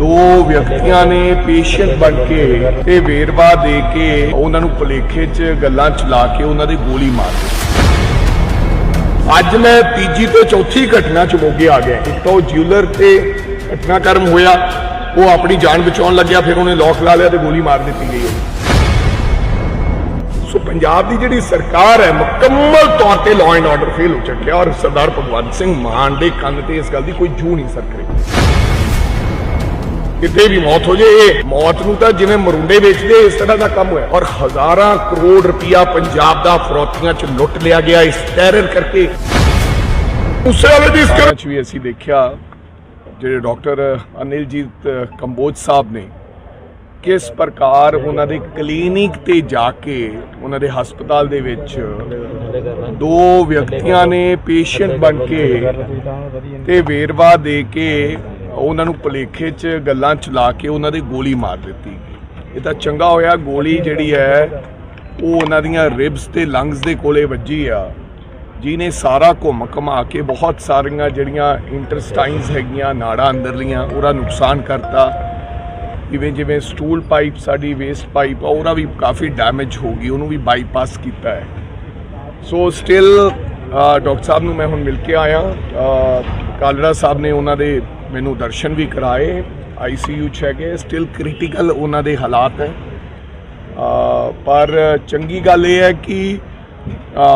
ਦੋ ਵਿਅਕਤੀਆਂ ਨੇ ਪੇਸ਼ੈਂਟ ਬਣ ਕੇ ਤੇ ਵੇਰਵਾ ਦੇ ਕੇ ਉਹਨਾਂ ਨੂੰ ਭੁਲੇਖੇ 'ਚ ਗੱਲਾਂ ਚਲਾ ਕੇ ਉਹਨਾਂ ਦੀ ਗੋਲੀ ਮਾਰ ਦਿੱਤੀ। ਅੱਜ ਮੈਂ ਤੀਜੀ ਤੇ ਚੌਥੀ ਘਟਨਾ 'ਚ ਮੋਗੇ ਆ ਗਿਆ। ਇੱਕ ਤਾਂ ਉਹ ਜਿਊਲਰ ਤੇ ਘਟਨਾਕ੍ਰਮ ਹੋਇਆ। ਉਹ ਆਪਣੀ ਜਾਨ ਬਚਾਉਣ ਲੱਗਿਆ, ਫਿਰ ਉਹਨੇ ਲੋਕ ਲਾ ਲਿਆ ਤੇ ਗੋਲੀ ਮਾਰ ਦਿੱਤੀ ਗਈ ਉਹਨੂੰ। ਸੋ ਪੰਜਾਬ ਦੀ ਜਿਹੜੀ ਸਰਕਾਰ ਹੈ, ਮੁਕੰਮਲ ਤੌਰ ਤੇ ਲਾਅ ਐਂਡ ਆਰਡਰ ਫੇਲ ਹੋ ਚੁੱਕਿਆ ਔਰ ਸਰਦਾਰ ਭਗਵੰਤ ਸਿੰਘ ਮਾਨ ਦੇ ਕੰਨ ਤੇ ਇਸ ਗੱਲ ਦੀ ਕੋਈ ਜੂ ਨਹੀਂ ਸਰਕ ਰਹੀ। ਕਿਤੇ ਵੀ ਮੌਤ ਹੋ ਜੇ, ਇਹ ਮੌਤ ਨੂੰ ਤਾਂ ਜਿਵੇਂ ਮਰੁੰਡੇ ਵੇਚਦੇ, ਇਸ ਤਰ੍ਹਾਂ ਦਾ ਕੰਮ ਹੋਇਆ। ਔਰ ਹਜ਼ਾਰਾਂ ਕਰੋੜ ਰੁਪਇਆ ਪੰਜਾਬ ਦਾ ਫਰੋਤੀਆਂ ਚ ਲੁੱਟ ਲਿਆ ਗਿਆ ਇਸ ਟੈਰਰ ਕਰਕੇ। ਉਸੇ ਵਾਲੇ ਦੀ ਇਸ ਵੀ ਅਸੀਂ ਦੇਖਿਆ, ਜਿਹੜੇ ਡਾਕਟਰ ਅਨਿਲਜੀਤ ਕੰਬੋਜ ਸਾਹਿਬ ਨੇ, ਕਿਸ ਪ੍ਰਕਾਰ ਉਹਨਾਂ ਦੇ ਕਲੀਨਿਕ ਤੇ ਜਾ ਕੇ ਉਹਨਾਂ ਦੇ ਹਸਪਤਾਲ ਦੇ ਵਿੱਚ ਦੋ ਵਿਅਕਤੀਆਂ ਨੇ ਪੇਸ਼ੈਂਟ ਬਣ ਕੇ ਤੇ ਵੇਰਵਾ ਦੇ ਕੇ ਉਹਨਾਂ ਨੂੰ ਭੁਲੇਖੇ 'ਚ ਗੱਲਾਂ ਚਲਾ ਕੇ ਉਹਨਾਂ ਦੀ ਗੋਲੀ ਮਾਰ ਦਿੱਤੀ। ਇਹ ਤਾਂ ਚੰਗਾ ਹੋਇਆ, ਗੋਲੀ ਜਿਹੜੀ ਹੈ, ਉਹ ਉਹਨਾਂ ਦੀਆਂ ਰਿਬਸ ਤੇ ਲੰਗਸ ਦੇ ਕੋਲੇ ਵੱਜੀ ਆ। ਜਿਹਨੇ ਸਾਰਾ ਘੁੰਮ ਘਮਾ ਕੇ ਬਹੁਤ ਸਾਰੀਆਂ ਜਿਹੜੀਆਂ ਇੰਟਰਸਟਾਈਨਸ ਹੈਗੀਆਂ, ਨਾੜਾਂ ਅੰਦਰਲੀਆਂ ਉਹਦਾ ਨੁਕਸਾਨ ਕਰਤਾ। ਜਿਵੇਂ ਜਿਵੇਂ ਸਟੂਲ ਪਾਈਪ ਸਾਡੀ ਵੇਸਟ ਪਾਈਪ ਆ, ਉਹਦਾ ਵੀ ਕਾਫੀ ਡੈਮੇਜ ਹੋ ਗਈ, ਉਹਨੂੰ ਵੀ ਬਾਈਪਾਸ ਕੀਤਾ ਹੈ। ਸੋ ਸਟਿਲ ਡਾਕਟਰ ਸਾਹਿਬ ਨੂੰ ਮੈਂ ਹੁਣ ਮਿਲ ਕੇ ਆਇਆ। ਕਾਲੜਾ ਸਾਹਿਬ ਨੇ ਉਹਨਾਂ ਦੇ ਮੈਨੂੰ ਦਰਸ਼ਨ ਵੀ ਕਰਾਏ ਆਈਸੀਯੂ ਚ ਹੈਗੇ ਸਟਿਲ ਕ੍ਰਿਟੀਕਲ ਉਹਨਾਂ ਦੇ ਹਾਲਾਤ ਹੈ। ਪਰ ਚੰਗੀ ਗੱਲ ਇਹ ਹੈ ਕਿ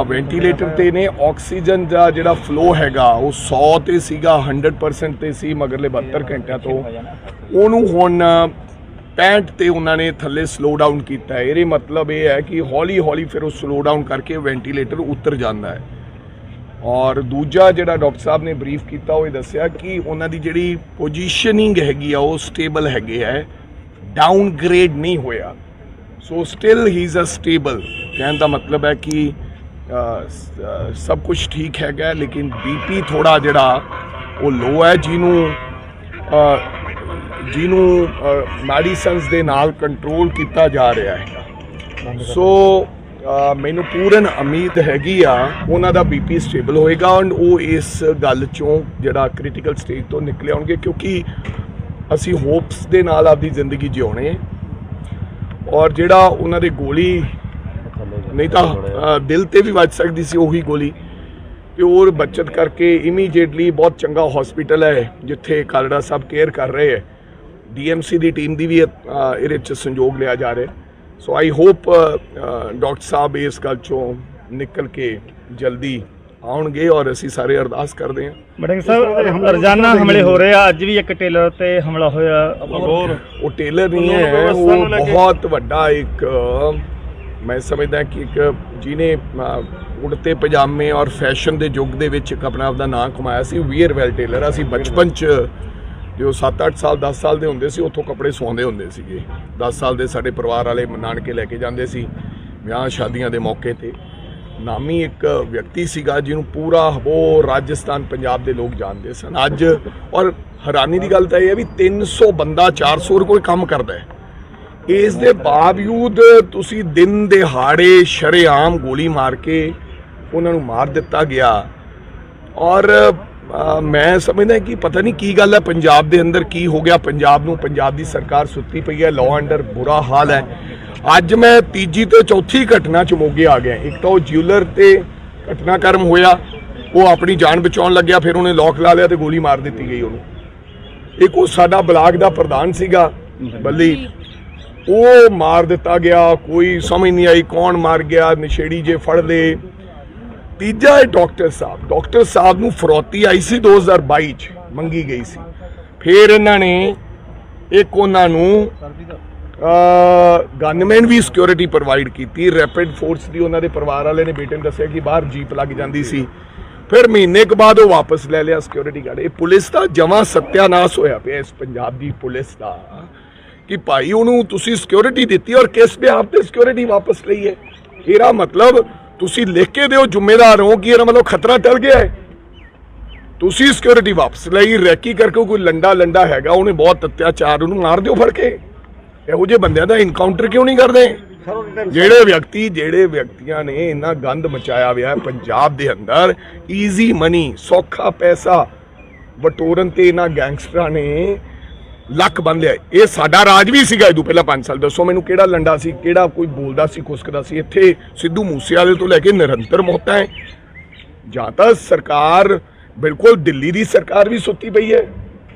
ਵੈਂਟੀਲੇਟਰ ਤੇ ਨੇ ਆਕਸੀਜਨ ਦਾ ਜਿਹੜਾ ਫਲੋ ਹੈਗਾ, ਉਹ 100 ਤੇ ਸੀਗਾ 100% ਤੇ ਸੀ, ਮਗਰਲੇ 72 ਘੰਟਿਆਂ ਤੋਂ। ਉਹਨੂੰ ਹੁਣ 65 ਤੇ ਉਹਨਾਂ ਨੇ ਥੱਲੇ ਸਲੋ ਡਾਊਨ ਕੀਤਾ ਇਹਦੇ ਮਤਲਬ ਇਹ ਹੈ ਕਿ ਹੌਲੀ ਹੌਲੀ ਫਿਰ ਉਹ ਸਲੋ ਡਾਊਨ ਕਰਕੇ ਵੈਂਟੀਲੇਟਰ ਉਤਰ ਜਾਂਦਾ ਹੈ। ਔਰ ਦੂਜਾ ਜਿਹੜਾ ਡਾਕਟਰ ਸਾਹਿਬ ਨੇ ਬਰੀਫ ਕੀਤਾ, ਉਹ ਇਹ ਦੱਸਿਆ ਕਿ ਉਹਨਾਂ ਦੀ ਜਿਹੜੀ ਪੋਜੀਸ਼ਨਿੰਗ ਹੈਗੀ ਆ, ਉਹ ਸਟੇਬਲ ਹੈਗੇ ਹੈ ਡਾਊਨਗ੍ਰੇਡ ਨਹੀਂ ਹੋਇਆ। So still he is uh stable ਕਹਿਣ ਦਾ ਮਤਲਬ ਹੈ ਕਿ ਸਭ ਕੁਝ ਠੀਕ ਹੈਗਾ, ਲੇਕਿਨ ਬੀਪੀ ਥੋੜਾ ਜਿਹੜਾ, ਉਹ ਲੋ ਹੈ, ਜਿਹਨੂੰ ਜਿਹਨੂੰ ਮੈਡੀਸਨਸ ਦੇ ਨਾਲ ਕੰਟਰੋਲ ਕੀਤਾ ਜਾ ਰਿਹਾ ਹੈ। ਸੋ ਮੈਨੂੰ ਪੂਰਨ ਉਮੀਦ ਹੈਗੀ ਆ, ਉਹਨਾਂ ਦਾ ਬੀਪੀ ਸਟੇਬਲ ਹੋਏਗਾ ਐਂਡ ਉਹ ਇਸ ਗੱਲ ਚੋਂ ਜਿਹੜਾ ਕ੍ਰਿਟੀਕਲ ਸਟੇਜ ਤੋਂ ਨਿਕਲੇ ਆਉਣਗੇ ਕਿਉਂਕਿ ਅਸੀਂ ਹੋਪਸ ਦੇ ਨਾਲ ਆਪਦੀ ਜ਼ਿੰਦਗੀ ਜਿਉਣੇ ਹੈ ਔਰ ਜਿਹੜਾ ਉਹਨਾਂ ਦੇ ਗੋਲੀ, ਨਹੀਂ ਤਾਂ ਦਿਲ ਤੇ ਵੀ ਵੱਜ ਸਕਦੀ ਸੀ ਉਹੀ ਗੋਲੀ। ਤੇ ਹੋਰ ਬਚਤ ਕਰਕੇ ਇਮੀਡੀਏਟਲੀ ਬਹੁਤ ਚੰਗਾ ਹਸਪੀਟਲ ਹੈ, ਜਿੱਥੇ ਕਾਲੜਾ ਸਾਹਿਬ ਕੇਅਰ ਕਰ ਰਹੇ ਹੈ। ਡੀਐਮਸੀ ਦੀ ਟੀਮ ਦੀ ਵੀ ਇਹਦੇ 'ਚ ਸੰਯੋਗ ਲਿਆ ਜਾ ਰਿਹਾ। ਸੋ ਆਈ ਹੋਪ ਡਾਕਟਰ ਸਾਹਿਬ ਇਸ ਗੱਲ ਚੋਂ ਨਿਕਲ ਕੇ ਜਲਦੀ ਆਉਣਗੇ ਔਰ ਅਸੀਂ ਸਾਰੇ ਅਰਦਾਸ ਕਰਦੇ ਹਾਂ। ਬੜਿੰਗ ਸਾਹਿਬ ਰੋਜ਼ਾਨਾ ਹਮਲੇ ਹੋ ਰਹੇ ਆ। ਅੱਜ ਵੀ ਇੱਕ ਟੇਲਰ ਤੇ ਹਮਲਾ ਹੋਇਆ। ਹੋਰ ਉਹ ਟੇਲਰ ਨਹੀਂ ਹੈ ਉਹ ਬਹੁਤ ਵੱਡਾ ਇੱਕ ਮੈਂ ਸਮਝਦਾ ਕਿ ਇੱਕ ਜਿਹਨੇ ਅ, ਉੜਤੇ ਪਜਾਮੇ ਔਰ ਫੈਸ਼ਨ ਦੇ ਯੁੱਗ ਦੇ ਵਿੱਚ ਇੱਕ ਆਪਣਾ ਆਪਦਾ ਨਾਮ ਕਮਾਇਆ ਸੀ ਵੀਅਰ ਵੈਲ ਟੇਲਰ ਅਸੀਂ ਬਚਪਨ ਚ ਜੋ 7-8 ਸਾਲ 10 ਸਾਲ ਦੇ ਹੁੰਦੇ ਸੀ, ਉੱਥੋਂ ਕੱਪੜੇ ਸਵਾਉਂਦੇ ਹੁੰਦੇ ਸੀਗੇ। 10 ਸਾਲ ਦੇ ਸਾਡੇ ਪਰਿਵਾਰ ਵਾਲੇ ਨਾਨਕੇ ਲੈ ਕੇ ਜਾਂਦੇ ਸੀ ਵਿਆਹ ਸ਼ਾਦੀਆਂ ਦੇ ਮੌਕੇ ਤੇ। ਨਾਮੀ ਇੱਕ ਵਿਅਕਤੀ ਸੀਗਾ ਜਿਹਨੂੰ ਪੂਰਾ ਉਹ ਰਾਜਸਥਾਨ, ਪੰਜਾਬ ਦੇ ਲੋਕ ਜਾਣਦੇ ਸਨ। ਅੱਜ ਔਰ ਹੈਰਾਨੀ ਦੀ ਗੱਲ ਤਾਂ ਇਹ ਹੈ ਵੀ 300 ਬੰਦਾ 400 ਕੋਈ ਕੰਮ ਕਰਦਾ ਹੈ। ਇਸ ਦੇ ਬਾਵਜੂਦ ਤੁਸੀਂ ਦਿਨ ਦਿਹਾੜੇ ਸ਼ਰੇਆਮ ਗੋਲੀ ਮਾਰ ਕੇ ਉਹਨਾਂ ਨੂੰ ਮਾਰ ਦਿੱਤਾ ਗਿਆ। ਔਰ ਮੈਂ ਸਮਝਦਾ ਕਿ ਪਤਾ ਨਹੀਂ ਕੀ ਗੱਲ ਹੈ, ਪੰਜਾਬ ਦੇ ਅੰਦਰ ਕੀ ਹੋ ਗਿਆ, ਪੰਜਾਬ ਨੂੰ, ਪੰਜਾਬ ਦੀ ਸਰਕਾਰ ਸੁੱਤੀ ਪਈ ਹੈ ਲਾਅ ਅੰਡਰ ਬੁਰਾ ਹਾਲ ਹੈ। ਅੱਜ ਮੈਂ ਤੀਜੀ ਤੇ ਚੌਥੀ ਘਟਨਾ ਚ ਮੋਗੇ ਆ ਗਿਆ। ਇੱਕ ਤਾਂ ਉਹ ਜਿਊਲਰ ਤੇ ਘਟਨਾਕ੍ਰਮ ਹੋਇਆ, ਉਹ ਆਪਣੀ ਜਾਨ ਬਚਾਉਣ ਲੱਗਿਆ, ਫਿਰ ਉਹਨੇ ਲੋਕ ਲਾ ਲਿਆ ਤੇ ਗੋਲੀ ਮਾਰ ਦਿੱਤੀ ਗਈ ਉਹਨੂੰ। ਇੱਕ ਉਹ ਸਾਡਾ ਬਲਾਕ ਦਾ ਪ੍ਰਧਾਨ ਸੀਗਾ, ਬੱਲੀ। ਉਹ ਮਾਰ ਦਿੱਤਾ ਗਿਆ, ਕੋਈ ਸਮਝ ਨਹੀਂ ਆਈ ਕੌਣ ਮਾਰ ਗਿਆ, ਨਸ਼ੇੜੀ ਜੇ ਫੜ ਲਏ। ਤੀਜਾ ਹੈ ਡਾਕਟਰ ਸਾਹਿਬ। ਡਾਕਟਰ ਸਾਹਿਬ ਨੂੰ ਫਰੋਤੀ ਆਈ ਸੀ 2022 ਚ, ਮੰਗੀ ਗਈ ਸੀ। ਫਿਰ ਇਹਨਾਂ ਨੇ ਇੱਕ ਉਹਨਾਂ ਨੂੰ ਗਨਮੈਨ ਵੀ ਸਿਕਿਉਰਿਟੀ ਪ੍ਰੋਵਾਈਡ ਕੀਤੀ। ਰੈਪਿਡ ਫੋਰਸ ਦੀ ਉਹਨਾਂ ਦੇ ਪਰਿਵਾਰ ਵਾਲੇ ਨੇ ਬੇਟੇ ਨੂੰ ਦੱਸਿਆ ਕਿ ਬਾਹਰ ਜੀਪ ਲੱਗ ਜਾਂਦੀ ਸੀ। ਫਿਰ ਮਹੀਨੇ ਕ ਬਾਅਦ ਉਹ ਵਾਪਸ ਲੈ ਲਿਆ ਸਿਕਿਉਰਿਟੀ ਗਾਰਡ ਇਹ ਪੁਲਿਸ ਦਾ ਜਮਾ ਸਤਿਆਨਾਸ਼ ਹੋਇਆ ਪਿਆ ਇਸ ਪੰਜਾਬ ਦੀ ਪੁਲਿਸ ਦਾ। ਕਿ ਭਾਈ ਉਹਨੂੰ ਤੁਸੀਂ ਸਿਕਿਉਰਿਟੀ ਦਿੱਤੀ ਔਰ ਕਿਸ ਬਿਹਾਫ ਤੇ ਸਿਕਿਉਰਿਟੀ ਵਾਪਸ ਲਈ ਹੈ? ਇਹਦਾ ਮਤਲਬ ਤੁਸੀਂ ਲਿਖ ਕੇ ਦਿਓ ਜ਼ਿੰਮੇਦਾਰ ਹੋ ਕਿ ਇਹਦਾ ਮਤਲਬ ਖਤਰਾ ਟਲ ਗਿਆ ਹੈ। ਤੁਸੀਂ ਸਿਕਿਉਰਿਟੀ ਵਾਪਸ ਲਈ ਰੈਕੀ ਕਰਕੇ ਕੋਈ ਲੰਡਾ ਲੰਡਾ ਹੈਗਾ ਉਹਨੇ ਬਹੁਤ ਅਤਿਆਚਾਰ ਉਹਨੂੰ ਮਾਰ ਦਿਓ ਫੜ ਕੇ। ਇਹੋ ਜਿਹੇ ਬੰਦਿਆਂ ਦਾ ਇਨਕਾਊਂਟਰ ਕਿਉਂ ਨਹੀਂ ਕਰਦੇ? ਜਿਹੜੇ ਵਿਅਕਤੀ ਜਿਹੜੇ ਵਿਅਕਤੀਆਂ ਨੇ ਇੰਨਾ ਗੰਦ ਮਚਾਇਆ ਹੋਇਆ ਪੰਜਾਬ ਦੇ ਅੰਦਰ ਈਜ਼ੀ ਮਨੀ ਸੌਖਾ ਪੈਸਾ ਬਟੋਰਨ ਤੇ ਇਹਨਾਂ ਗੈਂਗਸਟਰਾਂ ਨੇ ਲੱਕ ਬੰਨ ਲਿਆ। ਇਹ ਸਾਡਾ ਰਾਜ ਵੀ ਸੀਗਾ ਇਹ ਤੋਂ ਪਹਿਲਾਂ 5 ਸਾਲ। ਦੱਸੋ ਮੈਨੂੰ ਕਿਹੜਾ ਲੰਡਾ ਸੀ, ਕਿਹੜਾ ਕੋਈ ਬੋਲਦਾ ਸੀ, ਖੁਸਕਦਾ ਸੀ? ਇੱਥੇ ਸਿੱਧੂ ਮੂਸੇਵਾਲੇ ਤੋਂ ਲੈ ਕੇ ਨਿਰੰਤਰ ਮੌਤਾਂ ਹੈ ਜਾਂ ਤਾਂ ਸਰਕਾਰ ਬਿਲਕੁਲ ਦਿੱਲੀ ਦੀ ਸਰਕਾਰ ਵੀ ਸੁੱਤੀ ਪਈ ਹੈ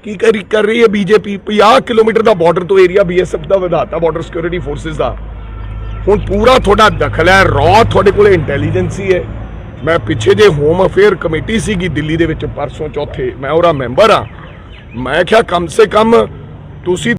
ਕੀ ਕਰੀ ਕਰ ਰਹੀ ਹੈ ਬੀਜੇਪੀ? 50 ਕਿਲੋਮੀਟਰ ਦਾ ਬਾਰਡਰ ਤੋਂ ਏਰੀਆ ਬੀਐਸਐਫ ਦਾ ਵਧਾਤਾ ਬਾਰਡਰ ਸਿਕਿਉਰਿਟੀ ਫੋਰਸਸ ਦਾ। ਹੁਣ ਪੂਰਾ ਤੁਹਾਡਾ ਦਖਲ ਹੈ ਰੌ ਤੁਹਾਡੇ ਕੋਲ ਇੰਟੈਲੀਜੈਂਸੀ ਹੈ ਮੈਂ ਪਿੱਛੇ ਜੇ ਹੋਮ ਅਫੇਅਰ ਕਮੇਟੀ ਸੀਗੀ ਦਿੱਲੀ ਦੇ ਵਿੱਚ, ਪਰਸੋਂ ਚੌਥੇ, ਮੈਂ ਉਹਦਾ ਮੈਂਬਰ ਆ। ਮੈਂ ਕਿਹਾ ਕਮ ਸੇ ਕਮ ਤੁਸੀਂ